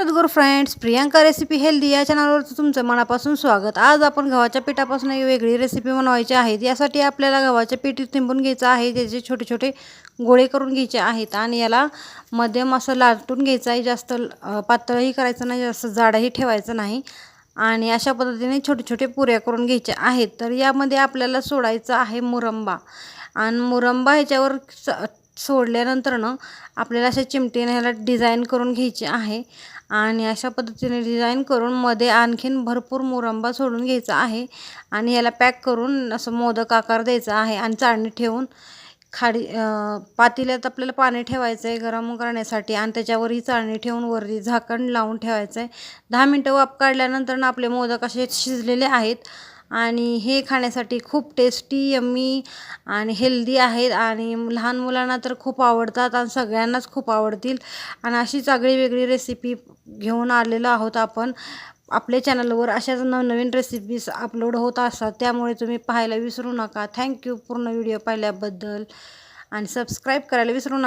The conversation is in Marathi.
सद्गुरू फ्रेंड्स प्रियांका रेसिपी हेल्दी या चॅनलवर तुमचं मनापासून स्वागत. आज आपण गव्हाच्या पिठापासून एक वेगळी रेसिपी बनवायची आहे. यासाठी आपल्याला गव्हाच्या पिठी थिंबून घ्यायचं आहे. त्याचे छोटे छोटे गोळे करून घ्यायचे आहेत आणि याला मध्यम असं लाटून घ्यायचं आहे. जास्त पातळही करायचं नाही जास्त जाडही ठेवायचं नाही. आणि अशा पद्धतीने छोटे छोटे पुऱ्या करून घ्यायच्या आहेत. तर यामध्ये आपल्याला सोडायचं आहे मुरंबा. आणि मुरंबा ह्याच्यावर स सोडल्यानंतर ना आपल्याला अशा चिमटीने ह्याला डिझाईन करून घ्यायची आहे. आणि अशा पद्धतीने डिझाईन करून मध्ये आणखीन भरपूर मुरंबा सोडून घ्यायचा आहे. आणि ह्याला पॅक करून असं मोदक आकार द्यायचा आहे आणि चाळणी ठेवून खाडी पातेल्यात आपल्याला पाणी ठेवायचं आहे गरम करण्यासाठी आणि त्याच्यावर ही चाळणी ठेवून वरती झाकण लावून ठेवायचं आहे दहा मिनटं वाप काढल्यानंतर ना आपले मोदक असे शिजलेले आहेत. आणि हे खाण्यासाठी खूप टेस्टी यम्मी आणि हेल्दी आहेत. आणि लहान मुलांना तर खूप आवडतात आणि सगळ्यांनाच खूप आवडतील. आणि अशीच आगळी वेगळी रेसिपी घेऊन आलेलो आहोत आपण. आपल्या चॅनलवर अशाच नवनवीन रेसिपीज अपलोड होत असतात त्यामुळे तुम्ही पाहायला विसरू नका. थँक्यू पूर्ण व्हिडिओ पाहिल्याबद्दल. आणि सबस्क्राईब करायला विसरू नका.